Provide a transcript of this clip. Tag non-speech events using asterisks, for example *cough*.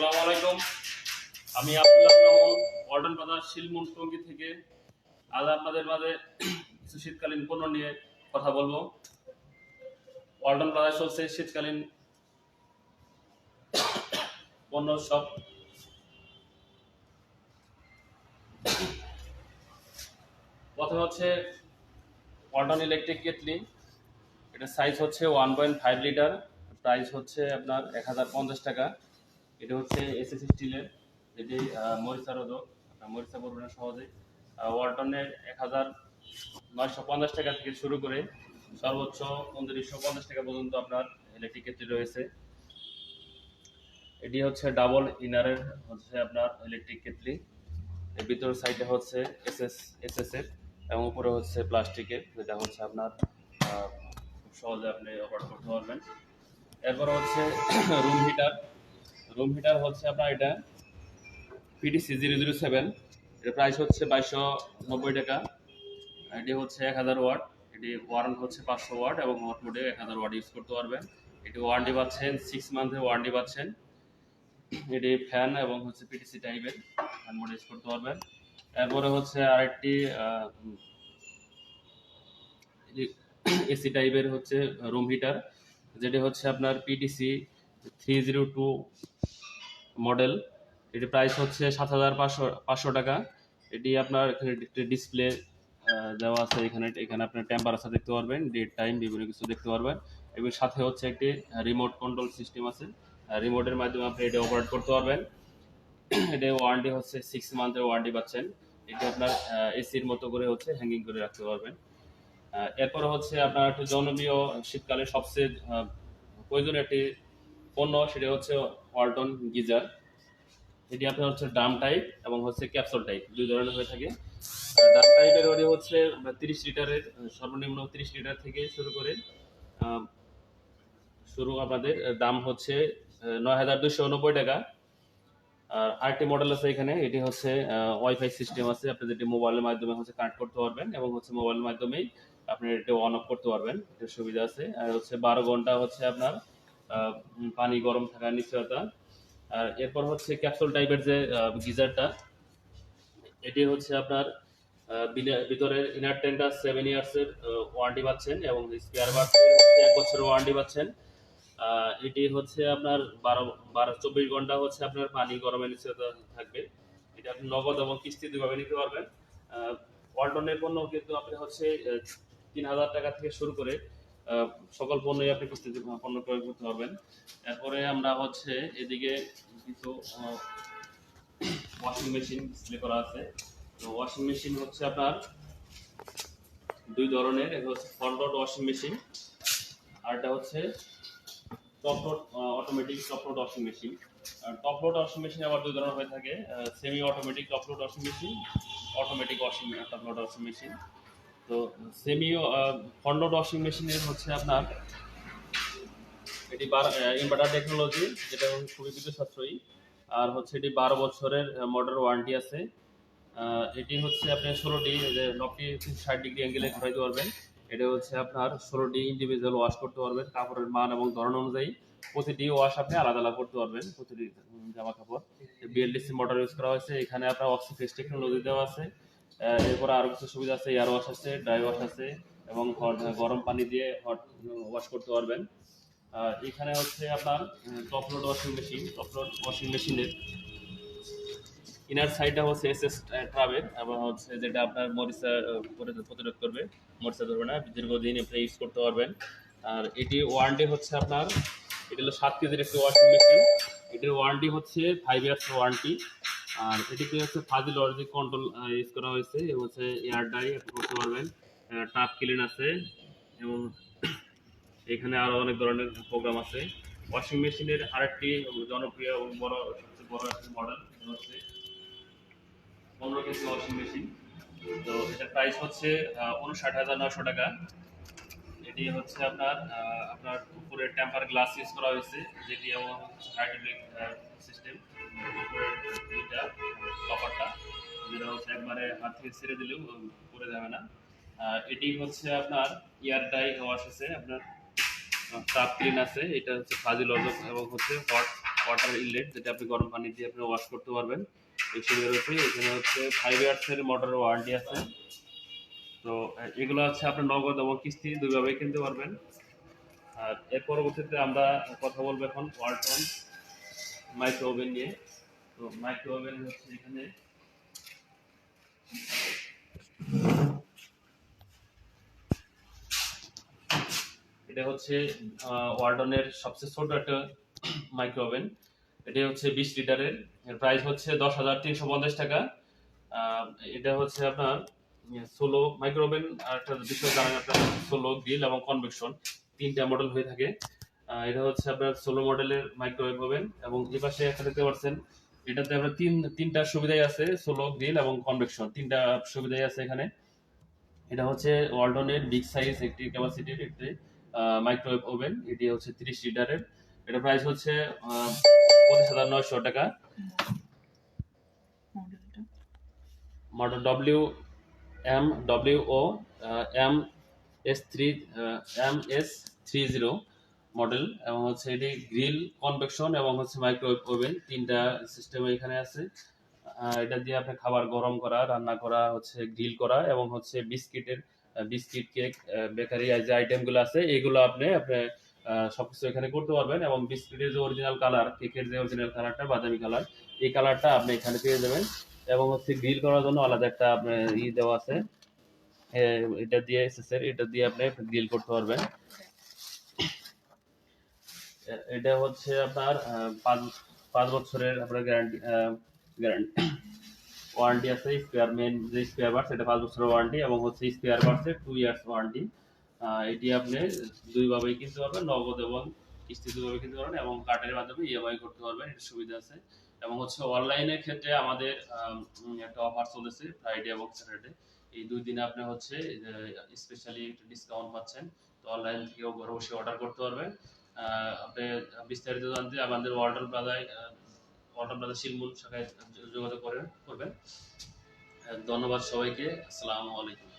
আসসালামু আলাইকুম। আমি আব্দুল্লাহ মামুন ওয়ার্ডন বাজার শিলমুন টঙ্গি থেকে। আজ আপনাদের মাঝে কিছু শীতকালীন পণ্য নিয়ে কথা বলব। ওয়ার্ডন বাজার চলছে শীতকালীন পণ্য সব। প্রথমে হচ্ছে ওয়ার্ডন ইলেকট্রিক কেটলি। এটা সাইজ হচ্ছে one point five litre price হচ্ছে আপনার এক হাজার পঞ্চাশ টাকা। এটা হচ্ছে এসএস স্টিলের এটি মরিচা রোধক। মরিচা পড়বে সহজে ওয়ালটনের এক হাজার নয়শো পঞ্চাশ টাকা থেকে শুরু করে সর্বোচ্চ উনত্রিশশো পঞ্চাশ টাকা পর্যন্ত আপনার ইলেকট্রিক কেটলি রয়েছে। এটি হচ্ছে ডাবল ইনারের হচ্ছে আপনার ইলেকট্রিক কেটলি এর ভিতর সাইডে হচ্ছে এসএস এসএস এর এবং উপরে হচ্ছে প্লাস্টিকের যেটা হচ্ছে আপনার খুব সহজে আপনি অপারেট করতে পারবেন। এরপর হচ্ছে *clears throat* রুম হিটার রুম হিটার হচ্ছে আপনার এটা পিটিসি জিরো জিরো সেভেন এর প্রাইস হচ্ছে বাইশশো নব্বই টাকা। এটি হচ্ছে এক হাজার ওয়াট, এটি ওয়ারেন্ট হচ্ছে পাঁচশো ওয়াট এবং হট মোডে এক হাজার ওয়াট ইউজ করতে পারবেন। এটি ওয়ারেন্টি পাচ্ছেন সিক্স মান্থের ওয়ারেন্টি পাচ্ছেন। এটি ফ্যান এবং হচ্ছে পিটিসি টাইপের ফ্যান মোড ইউজ করতে পারবেন। এরপরে হচ্ছে আরেকটি এসি টাইপের *coughs* হচ্ছে রুম হিটার যেটি হচ্ছে আপনার PTC three zero two model এটি প্রাইস হচ্ছে সাত হাজার পাঁচশো পাঁচশো টাকা। এটি আপনার এখানে ডিসপ্লে দেওয়া আছে। এখানে এখানে আপনার টেম্পারেচার দেখতে পারবেন। ডেট টাইম বিভিন্ন কিছু দেখতে পারবেন। এবং সাথে হচ্ছে একটি রিমোট কন্ট্রোল সিস্টেম আছে। রিমোটের মাধ্যমে আপনি এটা অপারেট করতে পারবেন। *clears throat* এটা ওয়ারেন্টি হচ্ছে সিক্স মান্থের ওয়ারেন্টি পাচ্ছেন। এটি আপনার এসির মতো করে হচ্ছে হ্যাঙ্গিং করে রাখতে পারবেন। এরপর হচ্ছে আপনার একটু জনপ্রিয় শীতকালে সবচেয়ে প্রয়োজনীয় একটি পণ্য সেটা হচ্ছে ওয়ালটন গিজার এটি আপনার হচ্ছে ড্রাম টাইপ এবং হচ্ছে ক্যাপসুল টাইপ দুই ধরনের হয়ে থাকে। ড্রাম টাইপের ওটি হচ্ছে তিরিশ লিটারের সর্বনিম্ন তিরিশ লিটার থেকে শুরু করে শুরু আহ, দাম হচ্ছে নয় হাজার দুশো নব্বই টাকা। আর আরেকটি মডেল আছে এখানে এটি হচ্ছে ওয়াইফাই সিস্টেম আছে। আপনি যেটি মোবাইলের মাধ্যমে হচ্ছে কানেক্ট করতে পারবেন এবং হচ্ছে মোবাইলের মাধ্যমেই আপনি এটা অন অফ করতে পারবেন। এটার সুবিধা আছে। আর হচ্ছে বারো ঘণ্টা হচ্ছে আপনার পানি গরম থাকার নিশ্চয়তা। আর এরপর হচ্ছে ক্যাপসুল টাইপের যে গিজারটা, এটি হচ্ছে আপনার ভিতরে ইনার টেনটা সেভেন ইয়ার্সের ওয়ারেন্টি পাচ্ছেন এবং স্পেয়ার বার্সের এক বছরের ওয়ারেন্টি পাচ্ছেন। এটি হচ্ছে আপনার বারো বারো, চব্বিশ ঘণ্টা হচ্ছে আপনার পানি গরমের নিশ্চয়তা থাকবে। এটা আপনি নগদ এবং কিস্তি দুভাবে নিতে পারবেন। ওয়ালটনের পণ্য কিন্তু আপনি হচ্ছে তিন হাজার টাকা থেকে শুরু করে সকল পণ্যই আপনি কিস্তিতে পণ্য প্রয়োগ করতে পারবেন। এরপরে আমরা হচ্ছে এদিকে কিছু ওয়াশিং মেশিন ডিসপ্লে করা আছে। তো ওয়াশিং মেশিন হচ্ছে আপনার দুই ধরনের এটা হচ্ছে ফ্রন্ট ওয়াশিং মেশিন আর এটা হচ্ছে top load automatic top load washing machine আর টপ লোড ওয়াশিং মেশিন আবার দুই ধরনের হয়ে থাকে semi automatic top load washing machine automatic washing top load washing machine তো সেমি ফ্রন্ট লোড ওয়াশিং মেশিনের হচ্ছে আপনার এটি ইনভার্টার টেকনোলজি যেটা খুবই বিদ্যুৎ সাশ্রয়ী আর হচ্ছে এটি বারো বছরের মডেল ওয়ারেন্টি আছে। এটি হচ্ছে আপনার ষোলোটি লকটি ষাট ডিগ্রি অ্যাঙ্গেলে ঘুরাইতে পারবেন। এটা হচ্ছে আপনার ষোলোটি ইন্ডিভিজুয়াল ওয়াশ করতে পারবেন, কাপড়ের মান এবং ধরন অনুযায়ী। প্রতিটি ওয়াশ আপনি আলাদা আলাদা করতে পারবেন, প্রতিটি জামা কাপড় বিএলডিসি মোটর ইউজ করা হয়েছে। এখানে আপনার অক্সিফেস টেকনোলজি দেওয়া আছে। এরপরে আরও কিছু সুবিধা আছে এয়ার ওয়াশ আছে ড্রাই ওয়াশ আছে, এবং গরম পানি দিয়ে হট ওয়াশ করতে পারবেন। আর এখানে হচ্ছে আপনার top load washing machine top load washing মেশিনের ইনার সাইডটা হচ্ছে এস এস ট্রাভেল এবং হচ্ছে যেটা আপনার মরিচা প্রতিরোধ করবে, মরিচা ধরবে না, দীর্ঘদিন আপনি ইউজ করতে পারবেন। আর এটি ওয়ারেন্টি হচ্ছে আপনার, এটা হলো সাত কেজির একটি ওয়াশিং মেশিন এটির ওয়ারেন্টি হচ্ছে ফাইভ ইয়ার্স ওয়ারেন্টি আর এটিতে হচ্ছে ফাজিল অরিজিক কন্ট্রোল ইউজ করা হয়েছে এবং হচ্ছে এয়ার ডাই আপনি করতে পারবেন। টাপ ক্লিন আছে এবং এখানে আরও অনেক ধরনের প্রোগ্রাম আছে। ওয়াশিং মেশিনের আরেকটি জনপ্রিয় এবং বড়, সবচেয়ে বড় একটা মডেল হচ্ছে পনেরো কেজি ওয়াশিং মেশিন তো এটার প্রাইস হচ্ছে উনষাট হাজার নশো টাকা। এটি হচ্ছে আপনার আপনার উপরে টেম্পার গ্লাস ইউজ করা হয়েছে, যেটি এবং হাইড্রোলিক সিস্টেম দুইটা কপারটা। যেটা হচ্ছে একবারে হাত থেকে ছেড়ে দিলেও উম, যাবে না। এটি হচ্ছে আপনার ইয়ার ওয়াশ আছে আপনার তাপ ক্লিন আছে। এটা হচ্ছে ফাজিল অজক এবং হচ্ছে হট ওয়াটার ইনলেট যেটা আপনি গরম পানি দিয়ে আপনি ওয়াশ করতে পারবেন। এই এখানে হচ্ছে ফাইভ ইয়ার্সের মোটর ওয়ারেন্টি আছে। তো এগুলো হচ্ছে আপনি নগদ এবং কিস্তি দুইভাবেই কিনতে পারবেন। আর এর পরবর্তীতে আমরা কথা বলব এখন ওয়ালটন মাইক্রো ওভেন নিয়ে। তো মাইক্রো ওভেন হচ্ছে এখানে এটা হচ্ছে ওয়ার্ডনের সবচেয়ে ছোট একটা মাইক্রো ওভেন এটি হচ্ছে বিশ লিটারের। এর প্রাইস হচ্ছে দশ হাজার তিনশো পঞ্চাশ টাকা। এটা হচ্ছে আপনার সোলো মাইক্রো ওভেন আর একটা বিষয় জানেন আপনার সোলো গ্রিল এবং কনভেকশন তিনটা মডেল হয়ে থাকে। এটা হচ্ছে আপনার সোলো মডেলের মাইক্রোওয়েভ ওভেন এবং এই পাশে একটা দেখতে পাচ্ছেন, এটাতে আপনার তিন, তিনটা সুবিধাই আছে সোলো গ্রিল এবং কনভেকশন তিনটা সুবিধাই আছে এখানে। এটা হচ্ছে ওয়ালটনের বিগ সাইজ একটি ক্যাপাসিটির একটি মাইক্রোওয়েভ ওভেন এটি হচ্ছে তিরিশ লিটারের। এটা প্রাইস হচ্ছে পঁচিশ হাজার নয়শো টাকা। Model W M W O M S three M S three zero model এবং হচ্ছে এটি গ্রিল কনভেকশন এবং হচ্ছে মাইক্রোওয়েভ ওভেন তিনটা সিস্টেম এখানে আছে। এটা দিয়ে আপনি খাবার গরম করা, রান্না করা, হচ্ছে গ্রিল করা এবং হচ্ছে বিস্কিটের বিস্কিট কেক বেকারি যে আইটেমগুলো আছে, এগুলো আপনি আপনি সবকিছু এখানে করতে পারবেন এবং বিস্কিটের যে অরিজিনাল কালার কেকের যে অরিজিনাল কালারটা বাদামি কালার এই কালারটা আপনি এখানে পেয়ে যাবেন এবং হচ্ছে গ্রিল করার জন্য আলাদা একটা আপনার ই দেওয়া আছে। এটা দিয়ে এসেছে এটা দিয়ে আপনি গ্রিল করতে পারবেন। এটা হচ্ছে আপনার পাঁচ পাঁচ বছরের আপনার গ্যারান্টি গ্যারান্টি ওয়ারেন্টি আছে স্পেয়ার মেন যে স্পেয়ার পার্টস এটা পাঁচ বছরের ওয়ারেন্টি এবং হচ্ছে স্পেয়ার পার্টসের টু ইয়ার্স ওয়ারেন্টি এটি আপনি দুইভাবেই কিনতে পারবেন, নগদ এবং কিস্তি দুইভাবে কিনতে পারবেন এবং কার্ডের মাধ্যমে ইএমআই করতে পারবেন এটা সুবিধা আছে। এবং হচ্ছে অনলাইনের ক্ষেত্রে আমাদের একটা অফার চলেছে ফ্রাইডে এবং স্যাটারডে এই দুই দিনে আপনি হচ্ছে স্পেশালি একটা ডিসকাউন্ট পাচ্ছেন। তো অনলাইন থেকেও ঘরে বসে অর্ডার করতে পারবেন। আপনি বিস্তারিত জানতে আমাদের ওয়ার্ল্ডন প্লাজায় ওয়াটার প্লাজা শিলমুন শাখায় যোগাযোগ করেন, করবেন। ধন্যবাদ সবাইকে। আসসালামু আলাইকুম।